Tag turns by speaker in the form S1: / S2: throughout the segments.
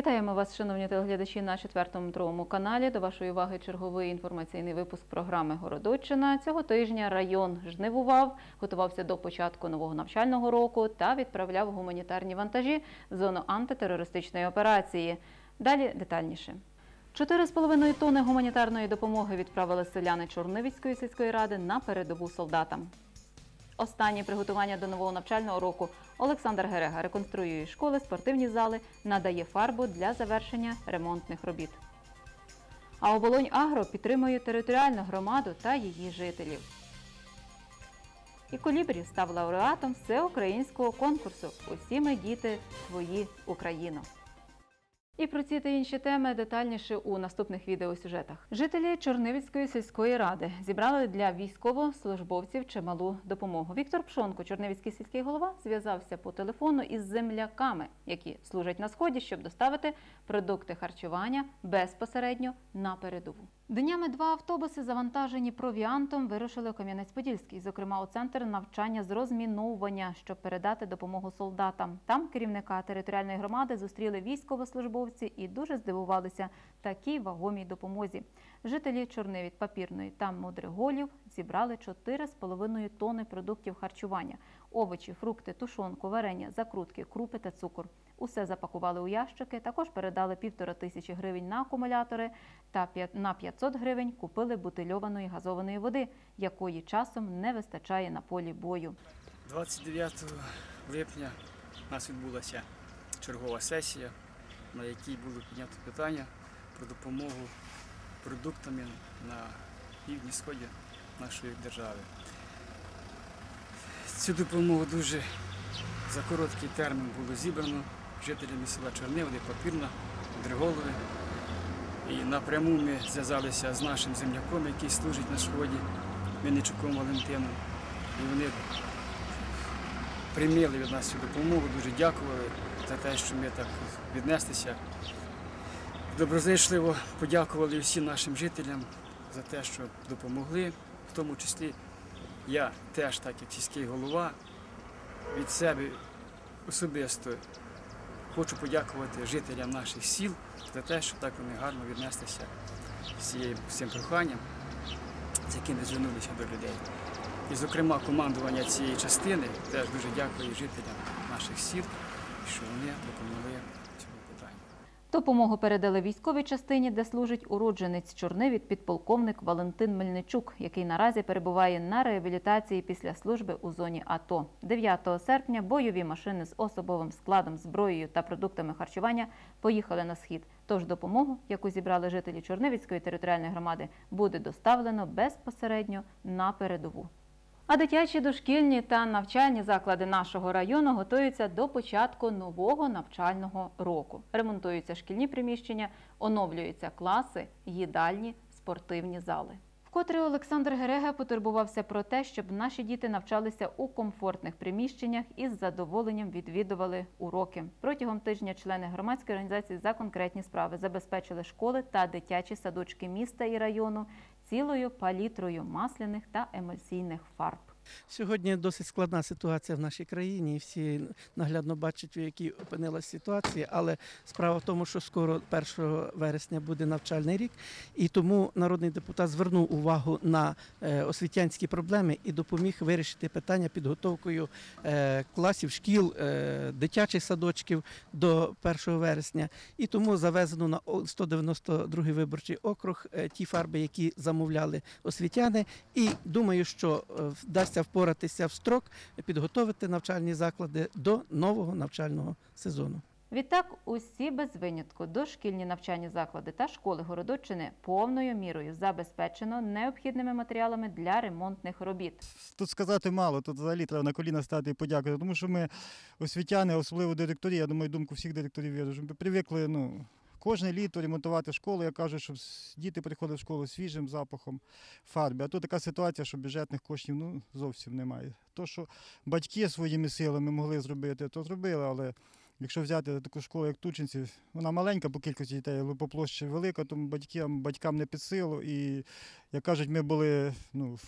S1: Вітаємо вас, шановні телеглядачі, на четвертому другому каналі. До вашої уваги черговий інформаційний випуск програми Городоччина. Цього тижня район жнивував, готувався до початку нового навчального року та відправляв гуманітарні вантажі в зону антитерористичної операції. Далі детальніше. 4,5 тонни гуманітарної допомоги відправили селяни Чорнивицької сільської ради на передову солдатам. Останні приготування до нового навчального року Олександр Герега реконструює школи, спортивні зали, надає фарбу для завершення ремонтних робіт. А оболонь Агро підтримує територіальну громаду та її жителів. І Колібрі став лауреатом всеукраїнського конкурсу Усі ми діти твої Україно. І про ці та інші теми детальніше у наступних відеосюжетах. Жителі Чорнивицької сільської ради зібрали для військовослужбовців чималу допомогу. Віктор Пшонко, Чорнивицький сільський голова, зв'язався по телефону із земляками, які служать на сході, щоб доставити продукти харчування безпосередньо на передову. Днями два автобуси, завантажені провіантом, вирушили у Кам'янець-Подільський, зокрема у центр навчання з розміновування, щоб передати допомогу солдатам. Там керівника територіальної громади зустріли військовослужбовці і дуже здивувалися такій вагомій допомозі. Жителі Чорнивіт, Папірної та Мудриголів зібрали 4,5 тонни продуктів харчування: овочі, фрукти, тушонку, варення, закрутки, крупи та цукор. Усе запакували у ящики. Також передали півтора тисячі гривень на акумулятори та на 500 гривень купили бутильованої газованої води, якої часом не вистачає на полі бою.
S2: 29 липня у нас відбулася чергова сесія, на якій було піднято питання про допомогу продуктами на півдні сході нашої держави. Цю допомогу дуже за короткий термін було зібрано жителями села Чорниводи, Папірна, Дриголове. І напряму ми зв'язалися з нашим земляком, який служить на сході, Мельничуком Валентином. І вони прийняли від нас цю допомогу, дуже дякували за те, що ми так віднеслися. Доброзичливо подякували всім нашим жителям за те, що допомогли, в тому числі я теж, так як сільський голова, від себе особисто хочу подякувати жителям наших сіл за те, що так вони гарно віднеслися з цим проханням, з яким звернулися до людей. І, зокрема, командування цієї частини теж дуже дякую жителям наших сіл, що вони допомогли.
S1: Допомогу передали військовій частині, де служить уродженець Чорнивіт, підполковник Валентин Мельничук, який наразі перебуває на реабілітації після служби у зоні АТО. 9 серпня бойові машини з особовим складом, зброєю та продуктами харчування поїхали на схід. Тож допомогу, яку зібрали жителі Чорнивіцької територіальної громади, буде доставлено безпосередньо на передову. А дитячі дошкільні та навчальні заклади нашого району готуються до початку нового навчального року. Ремонтуються шкільні приміщення, оновлюються класи, їдальні, спортивні зали. Вкотре Олександр Герега потурбувався про те, щоб наші діти навчалися у комфортних приміщеннях і з задоволенням відвідували уроки. Протягом тижня члени громадської організації за конкретні справи забезпечили школи та дитячі садочки міста і району цілою палітрою масляних та емульсійних фарб.
S3: Сьогодні досить складна ситуація в нашій країні, всі наглядно бачать, у якій опинилась ситуація. Але справа в тому, що скоро 1 вересня буде навчальний рік, і тому народний депутат звернув увагу на е, освітянські проблеми і допоміг вирішити питання підготовкою е, класів, шкіл, е, дитячих садочків до 1 вересня. І тому завезено на о- 192 виборчий округ ті фарби, які замовляли освітяни. І думаю, що е, вдасться впоратися в строк, підготовити навчальні заклади до нового навчального сезону.
S1: Відтак, усі без винятку дошкільні навчальні заклади та школи Городоччини повною мірою забезпечено необхідними матеріалами для ремонтних робіт.
S4: Тут сказати мало, тут взагалі треба на коліна стати і подякувати. Тому що ми освітяни, особливо директорі, я думаю, думку всіх директорів що ми привикли ну, кожне літо ремонтувати школу. Я кажу, щоб діти приходили в школу свіжим запахом фарби. А тут така ситуація, що бюджетних коштів ну, зовсім немає. То, що батьки своїми силами могли зробити, то зробили, але. Якщо взяти таку школу, як Тучинці, вона маленька по кількості дітей, але по площі велика, тому батькам, батькам не під силу. І, як кажуть, ми були ну,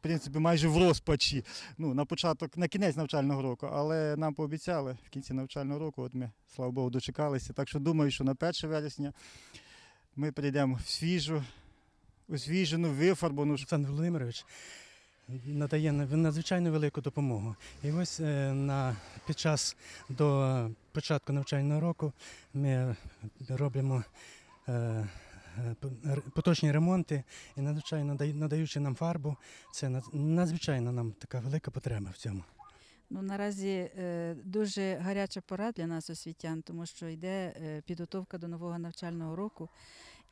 S4: принципі майже в розпачі. Ну, на початок, на кінець навчального року, але нам пообіцяли в кінці навчального року. От ми, слава Богу, дочекалися. Так що думаю, що на 1 вересня ми прийдемо в свіжу, освіжену, вифарбану
S3: Олександр Володимирович надає надзвичайно велику допомогу. І ось е, на, під час до початку навчального року ми робимо е, поточні ремонти і надзвичайно надаючи нам фарбу, це над- надзвичайно нам така велика потреба в цьому.
S5: Ну, наразі е, дуже гаряча пора для нас, освітян, тому що йде е, підготовка до нового навчального року.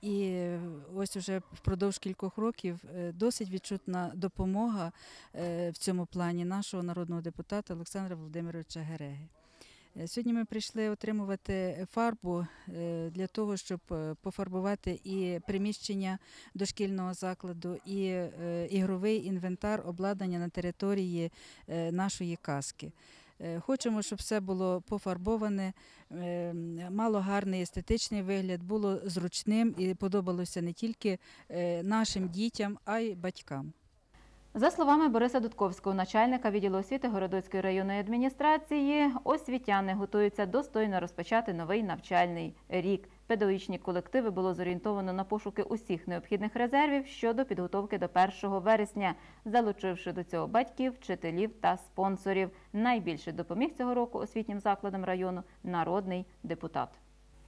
S5: І е, ось уже впродовж кількох років е, досить відчутна допомога е, в цьому плані нашого народного депутата Олександра Володимировича Гереги. Сьогодні ми прийшли отримувати фарбу е, для того, щоб е, пофарбувати і приміщення дошкільного закладу, і е, ігровий інвентар обладнання на території нашої казки. Хочемо, щоб все було пофарбоване, мало гарний естетичний вигляд, було зручним і подобалося не тільки нашим дітям, а й батькам.
S1: За словами Бориса Дудковського, начальника відділу освіти Городоцької районної адміністрації, освітяни готуються достойно розпочати новий навчальний рік. Педагогічні колективи було зорієнтовано на пошуки усіх необхідних резервів щодо підготовки до 1 вересня, залучивши до цього батьків, вчителів та спонсорів. Найбільше допоміг цього року освітнім закладам району народний депутат.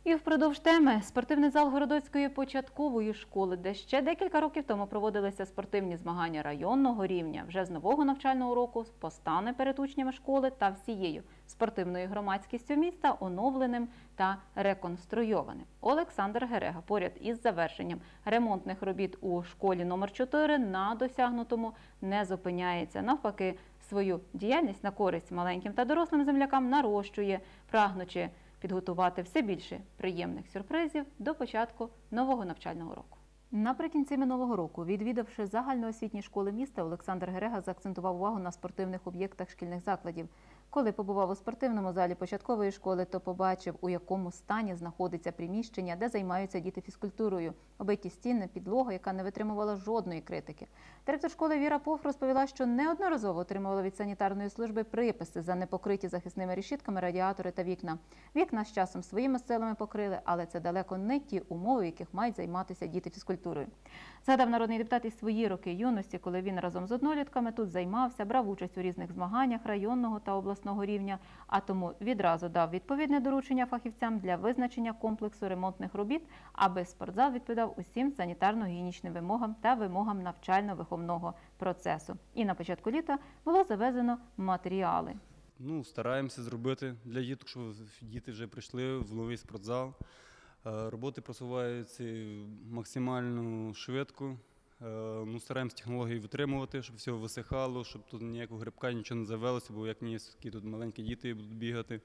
S1: І впродовж теми спортивний зал Городоцької початкової школи, де ще декілька років тому проводилися спортивні змагання районного рівня, вже з нового навчального року постане перед учнями школи та всією спортивною громадськістю міста оновленим та реконструйованим. Олександр Герега поряд із завершенням ремонтних робіт у школі номер 4 на досягнутому не зупиняється. Навпаки, свою діяльність на користь маленьким та дорослим землякам нарощує, прагнучи підготувати все більше приємних сюрпризів до початку нового навчального року. Наприкінці минулого року, відвідавши загальноосвітні школи міста, Олександр Герега заакцентував увагу на спортивних об'єктах шкільних закладів. Коли побував у спортивному залі початкової школи, то побачив, у якому стані знаходиться приміщення, де займаються діти фізкультурою, обиті стіни, підлога, яка не витримувала жодної критики. Директор школи Віра Пох розповіла, що неодноразово отримувала від санітарної служби приписи за непокриті захисними решітками радіатори та вікна. Вікна з часом своїми силами покрили, але це далеко не ті умови, в яких мають займатися діти фізкультурою. Згадав народний депутат і свої роки юності, коли він разом з однолітками тут займався, брав участь у різних змаганнях районного та обласного рівня, а тому відразу дав відповідне доручення фахівцям для визначення комплексу ремонтних робіт, аби спортзал відповідав усім санітарно-гігієнічним вимогам та вимогам навчально-виховного процесу. І на початку літа було завезено матеріали.
S6: Ну, стараємося зробити для діток, щоб діти вже прийшли в новий спортзал. Е, Роботи просуваються максимально швидко. Е, Ну, стараємося технології витримувати, щоб все висихало, щоб тут ніякого грибка, нічого не завелося, бо як ні, тут маленькі діти будуть бігати.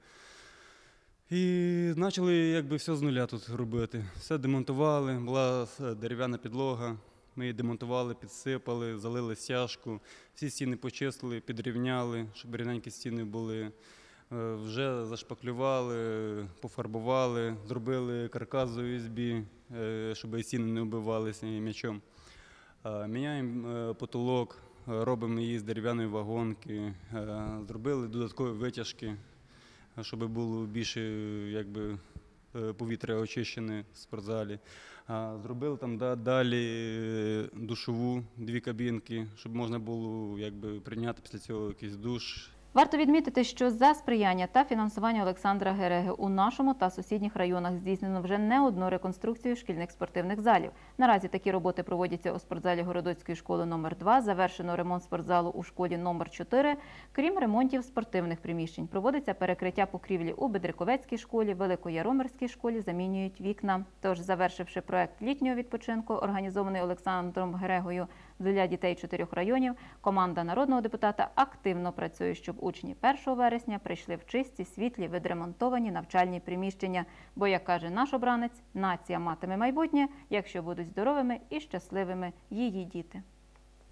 S6: І почали якби все з нуля тут робити. Все демонтували, була дерев'яна підлога. Ми її демонтували, підсипали, залили стяжку, всі стіни почистили, підрівняли, щоб рівненькі стіни були. Е, Вже зашпаклювали, пофарбували, зробили каркас з ОСБ, е, щоб стіни не вбивалися м'ячом. Е, Міняємо потолок, робимо її з дерев'яної вагонки, зробили додаткові витяжки, щоб було більше якби, повітря очищене в спортзалі. Зробили там да- далі душову, дві кабінки, щоб можна було якби, прийняти після цього якийсь душ,
S1: Варто відмітити, що за сприяння та фінансування Олександра Гереги у нашому та сусідніх районах здійснено вже не одну реконструкцію шкільних спортивних залів. Наразі такі роботи проводяться у спортзалі Городоцької школи номер 2 Завершено ремонт спортзалу у школі номер 4 Крім ремонтів спортивних приміщень, проводиться перекриття покрівлі у Бедриковецькій школі, Великояромирській школі замінюють вікна. Тож, завершивши проект літнього відпочинку, організований Олександром Герегою для дітей чотирьох районів, команда народного депутата активно працює, щоб учні 1 вересня прийшли в чисті, світлі, відремонтовані навчальні приміщення. Бо, як каже наш обранець, нація матиме майбутнє, якщо будуть здоровими і щасливими її діти.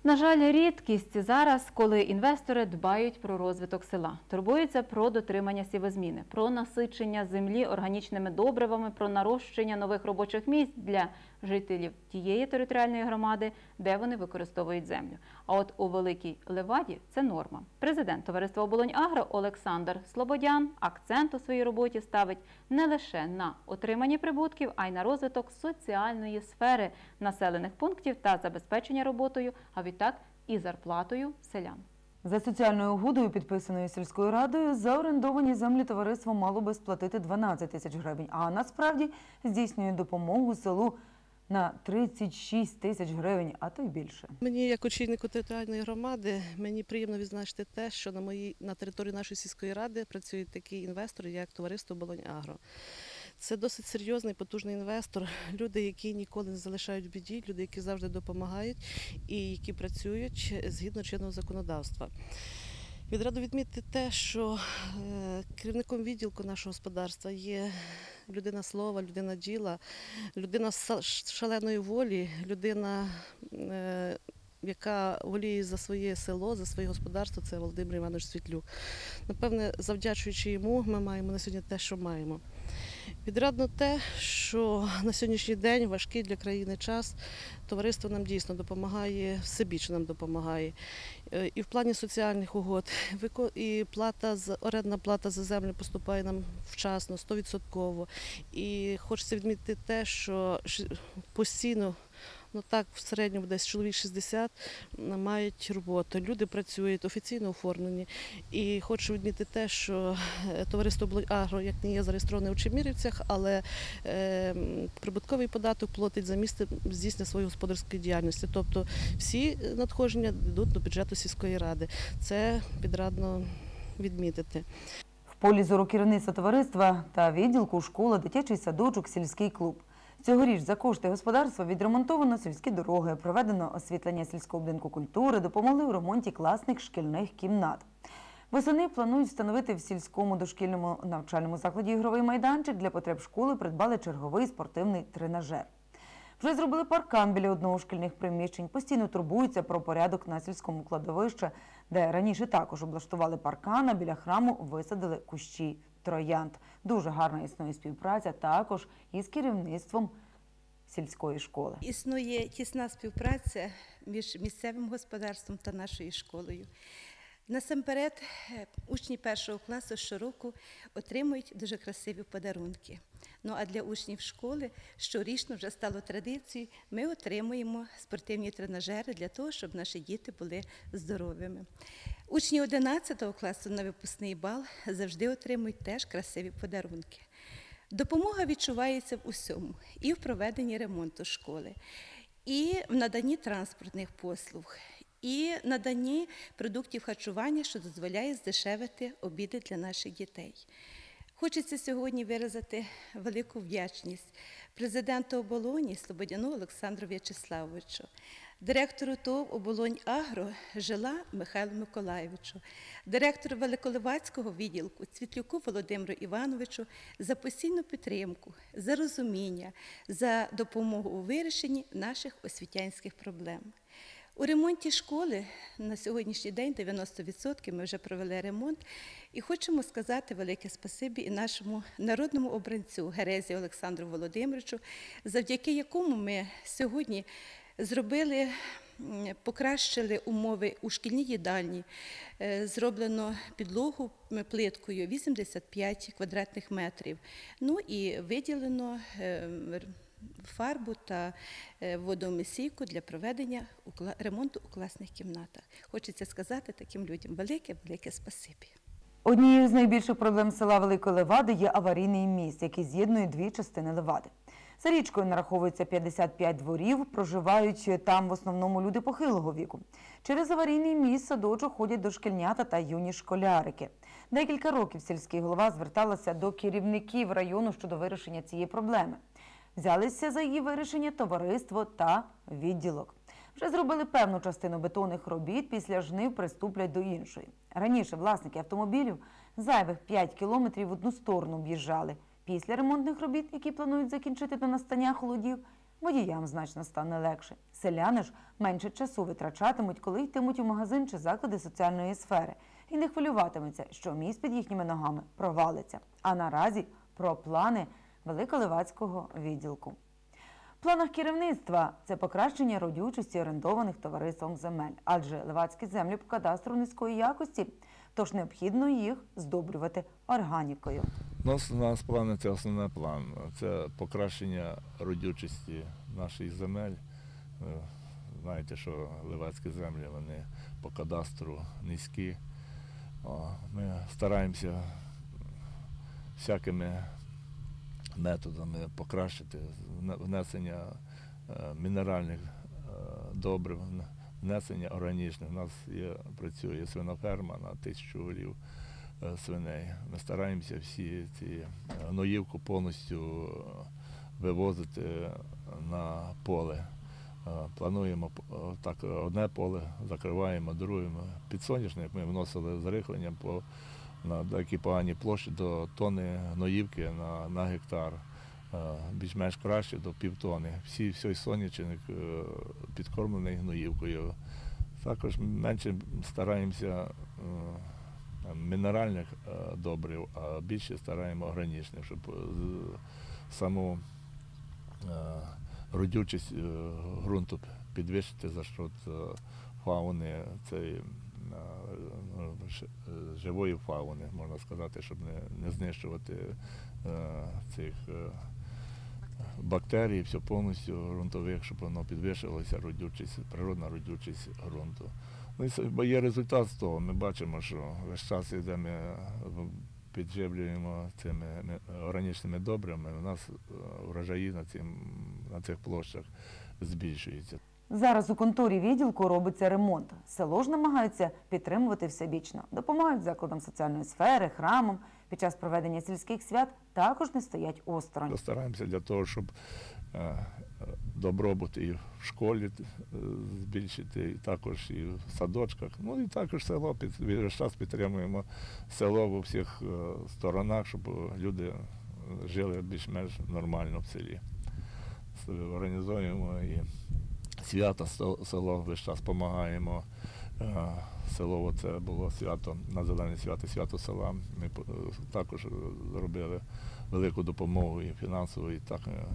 S1: На жаль, рідкість зараз, коли інвестори дбають про розвиток села, турбуються про дотримання сівозміни, про насичення землі органічними добривами, про нарощення нових робочих місць для жителів тієї територіальної громади, де вони використовують землю. А от у Великій Леваді це норма. Президент товариства Оболонь Агро Олександр Слободян акцент у своїй роботі ставить не лише на отримання прибутків, а й на розвиток соціальної сфери населених пунктів та забезпечення роботою, а відтак і зарплатою селян.
S7: За соціальною угодою, підписаною сільською радою, за орендовані землі товариство мало би сплатити 12 тисяч гривень, а насправді здійснює допомогу селу на 36 тисяч гривень, а то й більше.
S8: Мені, як очільнику територіальної громади, мені приємно відзначити те, що на моїй на території нашої сільської ради працюють такі інвестори, як товариство Болонь Агро. Це досить серйозний, потужний інвестор. Люди, які ніколи не залишають в біді, люди, які завжди допомагають і які працюють згідно чинного законодавства. Відраду відмітити те, що е, керівником відділку нашого господарства є людина слова, людина діла, людина шаленої волі, людина, е, яка воліє за своє село, за своє господарство, це Володимир Іванович Світлюк. Напевне, завдячуючи йому, ми маємо на сьогодні те, що маємо. Відрадно те, що на сьогоднішній день важкий для країни час. Товариство нам дійсно допомагає, всебічно нам допомагає. Е, І в плані соціальних угод, і плата орендна плата за землю поступає нам вчасно, 100%. І хочеться відмітити те, що постійно. Ну так, в середньому десь чоловік 60 мають роботу. Люди працюють офіційно оформлені. І хочу відмітити те, що е, товариство «Блой Агро як не є зареєстроване у Чемірівцях, але е, прибутковий податок платить за місце здійснення своєї господарської діяльності. Тобто всі надходження йдуть до бюджету сільської ради. Це підрадно відмітити.
S7: В полі зору керівництва товариства та відділку школа, дитячий садочок, сільський клуб. Цьогоріч за кошти господарства відремонтовано сільські дороги, проведено освітлення сільського будинку культури, допомогли у ремонті класних шкільних кімнат. Восени планують встановити в сільському дошкільному навчальному закладі ігровий майданчик. Для потреб школи придбали черговий спортивний тренажер. Вже зробили паркан біля одного шкільних приміщень, постійно турбуються про порядок на сільському кладовищі, де раніше також облаштували паркан, а біля храму висадили кущі троянд. Дуже гарна існує співпраця також із керівництвом сільської школи.
S9: Існує тісна співпраця між місцевим господарством та нашою школою. Насамперед, е, учні першого класу щороку отримують дуже красиві подарунки. Ну а для учнів школи щорічно вже стало традицією. Ми отримуємо спортивні тренажери для того, щоб наші діти були здоровими. Учні 11 класу на випускний бал завжди отримують теж красиві подарунки. Допомога відчувається в усьому і в проведенні ремонту школи, і в наданні транспортних послуг, і наданні продуктів харчування, що дозволяє здешевити обіди для наших дітей. Хочеться сьогодні виразити велику вдячність президенту оболоні Слободяну Олександру В'ячеславовичу, директору ТОВ оболонь Агро Жила Михайлу Миколаєвичу, директору Великоливацького відділку Цвітлюку Володимиру Івановичу за постійну підтримку, за розуміння, за допомогу у вирішенні наших освітянських проблем. У ремонті школи на сьогоднішній день 90% ми вже провели ремонт. І хочемо сказати велике спасибі і нашому народному обранцю Герезі Олександру Володимировичу, завдяки якому ми сьогодні зробили, покращили умови у шкільній їдальні. Е, Зроблено підлогу плиткою 85 квадратних метрів. Ну і виділено е, фарбу та е, для проведення ремонту у класних кімнатах. Хочеться сказати таким людям велике, велике спасибі.
S7: Однією з найбільших проблем села Великої Левади є аварійний міст, який з'єднує дві частини Левади. За річкою нараховується 55 дворів, проживають там в основному люди похилого віку. Через аварійний міст садочок ходять дошкільнята та юні школярики. Декілька років сільський голова зверталася до керівників району щодо вирішення цієї проблеми. Взялися за її вирішення товариство та відділок. Вже зробили певну частину бетонних робіт, після жнив приступлять до іншої. Раніше власники автомобілів зайвих 5 кілометрів в одну сторону об'їжджали. Після ремонтних робіт, які планують закінчити до настання холодів, водіям значно стане легше. Селяни ж менше часу витрачатимуть, коли йтимуть у магазин чи заклади соціальної сфери, і не хвилюватиметься, що міст під їхніми ногами провалиться. А наразі про плани Великоливацького відділку. В планах керівництва це покращення родючості орендованих товариством земель, адже левацькі землі по кадастру низької якості, тож необхідно їх здобрювати органікою.
S10: У нас, у нас плани це основний план. Це покращення родючості наших земель. Е, Знаєте, що левацькі землі вони по кадастру низькі. Ми стараємося всякими методами покращити внесення е, мінеральних е, добрив, внесення органічних. У нас є, працює свиноферма на тисячу голів свиней. Ми стараємося всі ці е, гноївку повністю е, вивозити на поле. Е, Плануємо е, так одне поле, закриваємо друге. Соняшник ми вносили з рихленням по на такі погані площі до тони гноївки на, на гектар. Е, Більш-менш краще до півтони. Всі, всій сонячник е, підкормлений гноївкою. Також менше стараємося е, мінеральних е, добрив, а більше стараємо органічних, щоб е, саму е, родючість ґрунту підвищити за счет фауни цієї живої фауни, можна сказати, щоб не, знищувати цих бактерій, все повністю ґрунтових, щоб воно підвищилося природна родючість ґрунту. Бо є результат з того. Ми бачимо, що весь час йде, ми е, підживлюємо цими ми- органічними добрами. У нас е, врожаї на, цим, на цих площах збільшуються.
S7: Зараз у конторі відділку робиться ремонт. Село ж намагаються підтримувати всебічно. Допомагають закладам соціальної сфери, храмам. Під час проведення сільських свят також не стоять осторонь.
S10: Стараємося для того, щоб е, добробут і в школі е, збільшити, і також і в садочках. Ну і також село весь час підтримуємо село в усіх е, сторонах, щоб люди жили більш-менш нормально в селі. Організуємо і свята село весь час допомагаємо. Е, Село це було свято, на зелене свято, свято села. Ми також зробили велику допомогу і фінансову, і так е,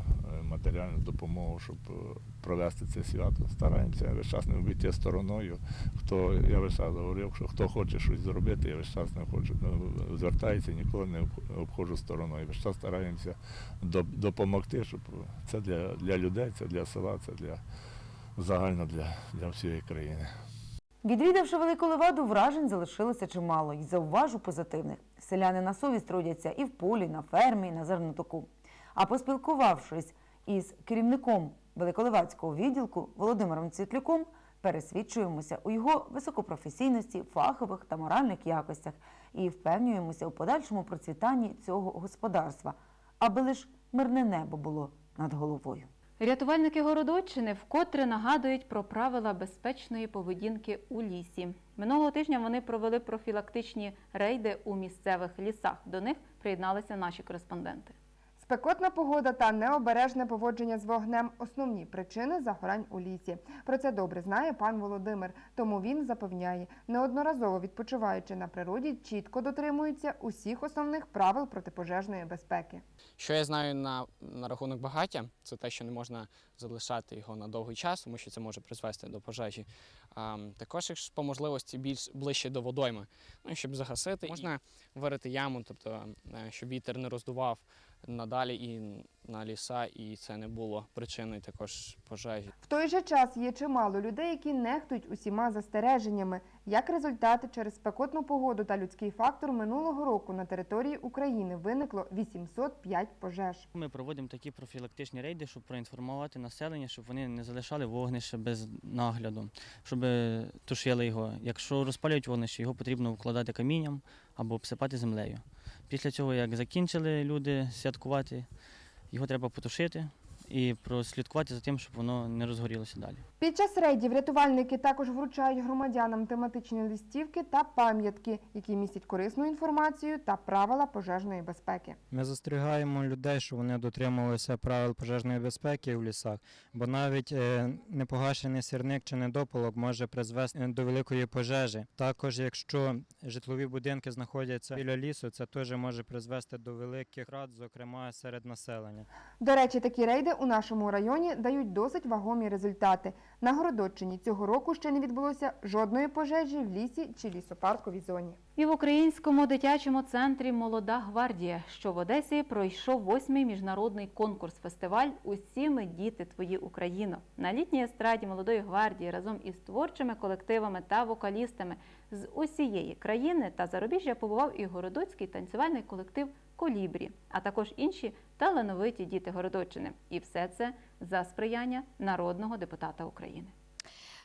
S10: матеріальну допомогу, щоб е, провести це свято. Стараємося весь час не обійти стороною. Хто я весь час говорив, що хто хоче щось зробити, я весь час не хочу ну, звертається, ніколи не обходжу стороною. Весь час стараємося допомогти, щоб це для, для людей, це для села, це для загально для, для всієї країни.
S7: Відвідавши Велику Леваду, вражень залишилося чимало і зауважу позитивних. Селяни на совість трудяться і в полі, на фермі, і на зернотоку. А поспілкувавшись із керівником Великолевацького відділку Володимиром Цвітлюком, пересвідчуємося у його високопрофесійності, фахових та моральних якостях і впевнюємося у подальшому процвітанні цього господарства, аби лиш мирне небо було над головою.
S1: Рятувальники Городоччини вкотре нагадують про правила безпечної поведінки у лісі. Минулого тижня вони провели профілактичні рейди у місцевих лісах. До них приєдналися наші кореспонденти.
S11: Спекотна погода та необережне поводження з вогнем основні причини загорань у лісі. Про це добре знає пан Володимир, тому він запевняє, неодноразово відпочиваючи на природі, чітко дотримується усіх основних правил протипожежної безпеки.
S12: Що я знаю на, на рахунок багаття, це те, що не можна залишати його на довгий час, тому що це може призвести до пожежі. А, також, якщо по можливості більш ближче до водойми, ну, щоб загасити, можна вирити яму, тобто е, щоб вітер не роздував надалі і на ліса, і це не було причиною також пожежі.
S11: В той же час є чимало людей, які нехтують усіма застереженнями. Як результат, через спекотну погоду та людський фактор минулого року на території України виникло 805 пожеж.
S13: Ми проводимо такі профілактичні рейди, щоб проінформувати населення, щоб вони не залишали вогнище без нагляду, щоб тушили його. Якщо розпалюють вогнище, його потрібно вкладати камінням або обсипати землею. Після цього, як закінчили люди святкувати, його треба потушити і прослідкувати за тим, щоб воно не розгорілося далі.
S11: Під час рейдів рятувальники також вручають громадянам тематичні листівки та пам'ятки, які містять корисну інформацію та правила пожежної безпеки.
S14: Ми застерігаємо людей, щоб вони дотримувалися правил пожежної безпеки в лісах, бо навіть е, непогашений сірник чи недопалок може призвести до великої пожежі. Також, якщо житлові будинки знаходяться біля лісу, це теж може призвести до великих рад, зокрема серед населення.
S11: До речі, такі рейди у нашому районі дають досить вагомі результати. На Городоччині цього року ще не відбулося жодної пожежі в лісі чи лісопарковій зоні.
S1: І в українському дитячому центрі Молода гвардія, що в Одесі пройшов восьмий міжнародний конкурс-фестиваль Усі ми діти твої Україно. На літній естраді молодої гвардії разом із творчими колективами та вокалістами з усієї країни та зарубіжжя побував і городоцький танцювальний колектив Колібрі, а також інші талановиті діти Городоччини. І все це за сприяння народного депутата України.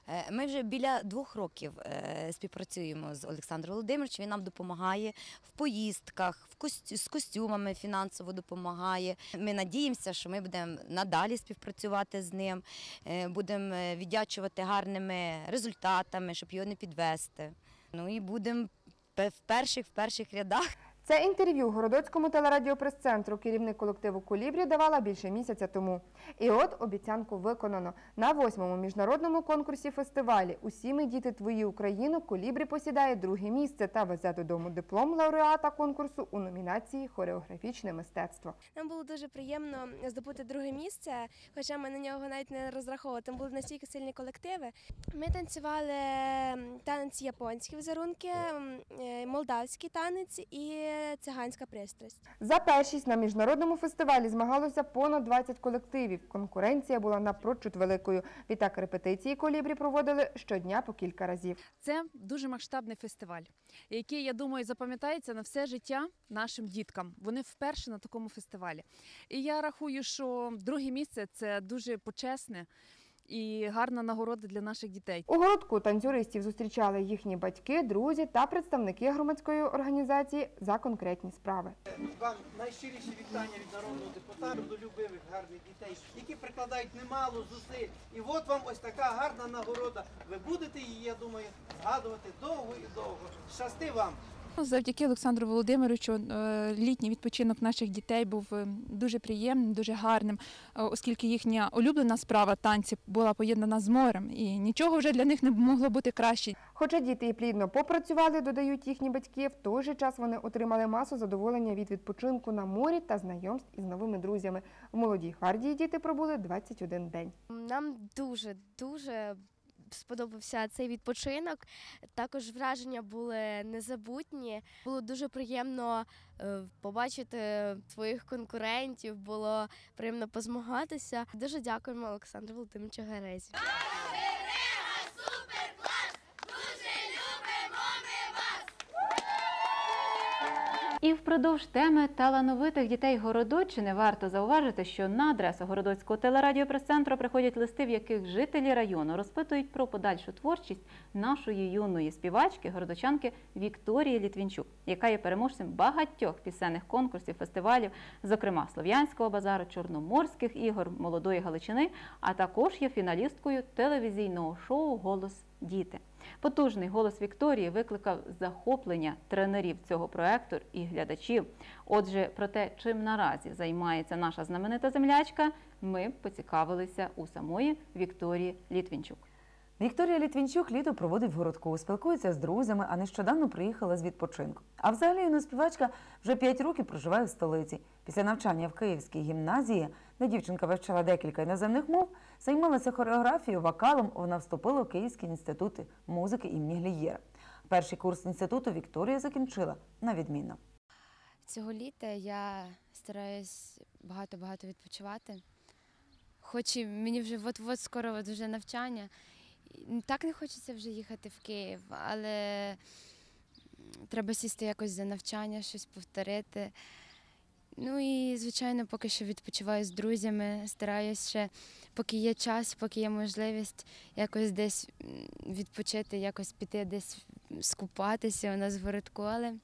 S15: Е, Ми вже біля двох років е, співпрацюємо з Олександром Володимировичем. Він нам допомагає в поїздках, в костю- з костюмами фінансово допомагає. Ми надіємося, що ми будемо надалі співпрацювати з ним, е, будемо віддячувати гарними результатами, щоб його не підвести. Ну і будемо в перших в перших рядах.
S11: Це інтерв'ю Городоцькому телерадіопрес-центру керівник колективу Колібрі давала більше місяця тому. І от обіцянку виконано. На восьмому міжнародному конкурсі фестивалі Усі ми діти твої Україну Колібрі посідає друге місце та везе додому диплом лауреата конкурсу у номінації Хореографічне мистецтво.
S16: Нам було дуже приємно здобути друге місце, хоча ми на нього навіть не розраховували. Там були настільки сильні колективи. Ми танцювали танець японські візерунки, е, молдавський танець і циганська пристрасть.
S11: За першість на міжнародному фестивалі змагалося понад 20 колективів. Конкуренція була напрочуд великою. Відтак репетиції колібрі проводили щодня по кілька разів.
S17: Це дуже масштабний фестиваль, який, я думаю, запам'ятається на все життя нашим діткам. Вони вперше на такому фестивалі. І я рахую, що друге місце це дуже почесне і гарна нагорода для наших дітей.
S11: У городку танцюристів зустрічали їхні батьки, друзі та представники громадської організації за конкретні справи.
S18: Вам найщиріші вітання від народного депутата до любивих гарних дітей, які прикладають немало зусиль. І от вам ось така гарна нагорода. Ви будете її, я думаю, згадувати довго і довго. Щасти вам!
S19: Завдяки Олександру Володимировичу е, літній відпочинок наших дітей був е, дуже приємним, дуже гарним, е, оскільки їхня улюблена справа танці була поєднана з морем, і нічого вже для них не могло бути краще.
S11: Хоча діти і плідно попрацювали, додають їхні батьки, в той же час вони отримали масу задоволення від відпочинку на морі та знайомств із новими друзями. В молодій гвардії діти пробули 21 день.
S20: Нам дуже дуже сподобався цей відпочинок. Також враження були незабутні. Було дуже приємно е, побачити своїх конкурентів. Було приємно позмагатися. Дуже дякуємо Олександру Володимировичу Герезі.
S1: І впродовж теми талановитих дітей Городоччини варто зауважити, що на адресу Городоцького телерадіопрес-центру приходять листи, в яких жителі району розпитують про подальшу творчість нашої юної співачки, городочанки Вікторії Літвінчук, яка є переможцем багатьох пісенних конкурсів, фестивалів, зокрема Слов'янського базару, Чорноморських ігор, молодої Галичини, а також є фіналісткою телевізійного шоу Голос діти. Потужний голос Вікторії викликав захоплення тренерів цього проекту і глядачів. Отже, про те, чим наразі займається наша знаменита землячка, ми поцікавилися у самої Вікторії Літвінчук.
S7: Вікторія Літвінчук літо проводить в городку, спілкується з друзями, а нещодавно приїхала з відпочинку. А взагалі юна співачка вже 5 років проживає в столиці. Після навчання в Київській гімназії, де дівчинка вивчала декілька іноземних мов, займалася хореографією, вокалом. Вона вступила у Київський інститут музики імені Глієра. Перший курс інституту Вікторія закінчила на відмінно.
S20: Цього літа я стараюсь багато-багато відпочивати. Хоч і мені вже от-от скоро от вже навчання. Так не хочеться вже їхати в Київ, але треба сісти якось за навчання, щось повторити. Ну і, звичайно, поки що відпочиваю з друзями, стараюсь ще, поки є час, поки є можливість якось десь відпочити, якось піти десь скупатися у нас в городку, але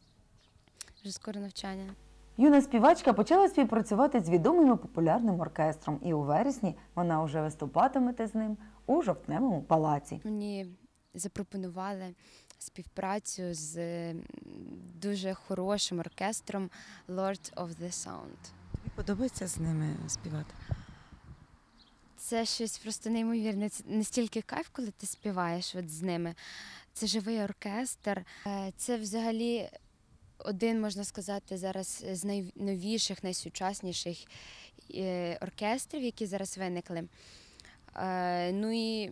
S20: вже скоро навчання.
S7: Юна співачка почала співпрацювати з відомим і популярним оркестром, і у вересні вона вже виступатиме з ним у жовтневому палаці.
S20: Мені запропонували співпрацю з дуже хорошим оркестром Lord of the Sound.
S21: Тобі подобається з ними співати?
S20: Це щось просто неймовірне. Це настільки кайф, коли ти співаєш от з ними. Це живий оркестр. Е, Це взагалі один, можна сказати, зараз з найновіших, найсучасніших е, оркестрів, які зараз виникли. Е, Ну і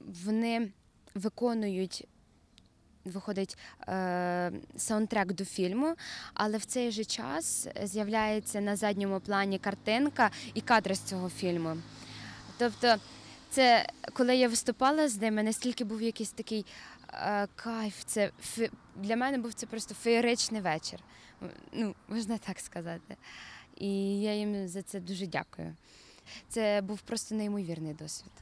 S20: вони виконують. Виходить е, саундтрек до фільму, але в цей же час з'являється на задньому плані картинка і кадри з цього фільму. Тобто, це коли я виступала з ними, настільки був якийсь такий е, кайф. Це фе- для мене був це просто феєричний вечір. Ну, можна так сказати. І я їм за це дуже дякую. Це був просто неймовірний досвід.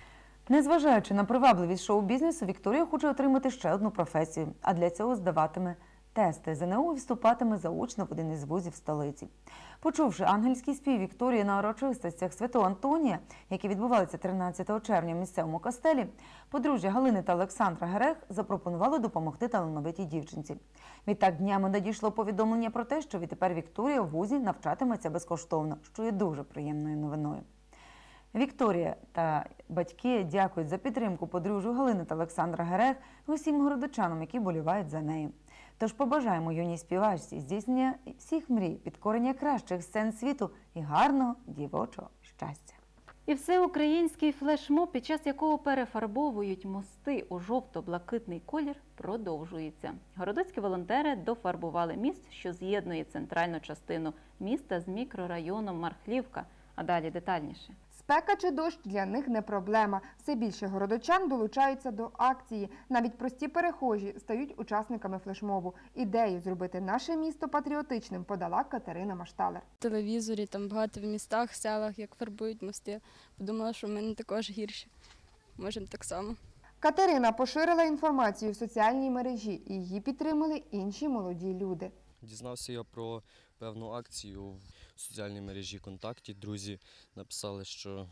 S7: Незважаючи на привабливість шоу-бізнесу, Вікторія хоче отримати ще одну професію, а для цього здаватиме тести. ЗНО вступатиме заочно в один із вузів столиці. Почувши ангельський спів Вікторії на урочистостях Святого Антонія, які відбувалися 13 червня в місцевому костелі, подружжя Галини та Олександра Герех запропонували допомогти талановитій дівчинці. Відтак днями надійшло повідомлення про те, що відтепер Вікторія в вузі навчатиметься безкоштовно, що є дуже приємною новиною. Вікторія та батьки дякують за підтримку подружжю Галини та Олександра Герех усім городочанам, які болівають за нею. Тож побажаємо юній співачці здійснення всіх мрій, підкорення кращих сцен світу і гарного дівочого щастя.
S1: І всеукраїнський флешмоб, під час якого перефарбовують мости у жовто-блакитний колір, продовжується. Городоцькі волонтери дофарбували міст, що з'єднує центральну частину міста з мікрорайоном Мархлівка. А далі детальніше.
S11: Спека чи дощ для них не проблема. Все більше городочан долучаються до акції. Навіть прості перехожі стають учасниками флешмобу. Ідею зробити наше місто патріотичним подала Катерина Машталер.
S22: В телевізорі там багато в містах, селах, як фарбують мости. Подумала, що в мене також гірше. Можемо так само.
S11: Катерина поширила інформацію в соціальній мережі і її підтримали інші молоді люди.
S23: Дізнався я про певну акцію в соціальній мережі ВКонтакті. Друзі написали, що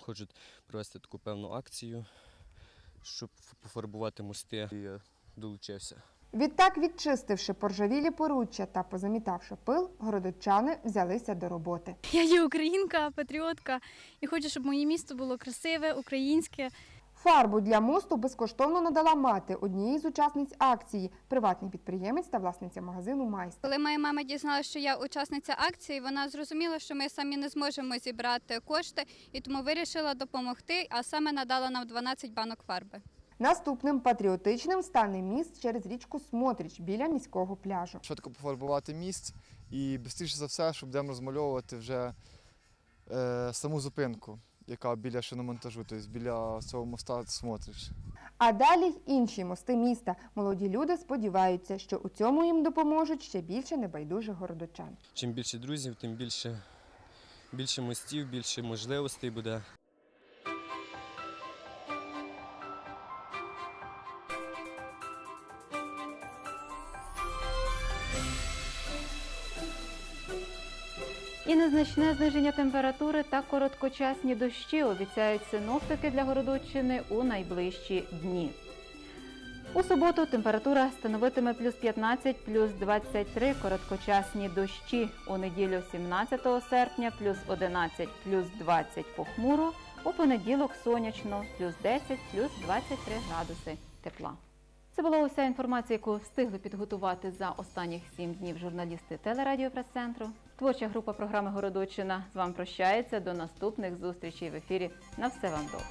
S23: хочуть провести таку певну акцію, щоб пофарбувати мости. І я долучився.
S11: Відтак, відчистивши поржавілі поруччя та позамітавши пил, городочани взялися до роботи.
S24: Я є українка, патріотка і хочу, щоб моє місто було красиве, українське.
S11: Фарбу для мосту безкоштовно надала мати однієї з учасниць акції, приватний підприємець та власниця магазину Майстер.
S24: Коли моя мама дізналася, що я учасниця акції, вона зрозуміла, що ми самі не зможемо зібрати кошти, і тому вирішила допомогти, а саме надала нам 12 банок фарби.
S11: Наступним патріотичним стане міст через річку Смотріч біля міського пляжу.
S25: швидко пофарбувати місць і швидше за все, що будемо розмальовувати вже е, саму зупинку, яка біля шиномонтажу, тобто біля цього моста смотриш.
S11: А далі й інші мости міста. Молоді люди сподіваються, що у цьому їм допоможуть ще більше небайдужих городочан.
S23: Чим більше друзів, тим більше, більше мостів, більше можливостей буде.
S1: І незначне зниження температури та короткочасні дощі обіцяють синоптики для Городоччини у найближчі дні. У суботу температура становитиме плюс 15, плюс 23 короткочасні дощі. У неділю 17 серпня плюс 11, плюс 20 похмуро. У понеділок сонячно, плюс 10, плюс 23 градуси тепла. Це була уся інформація, яку встигли підготувати за останніх сім днів журналісти телерадіопрес-центру. Творча група програми Городочина з вами прощається. До наступних зустрічей в ефірі. На все вам добре.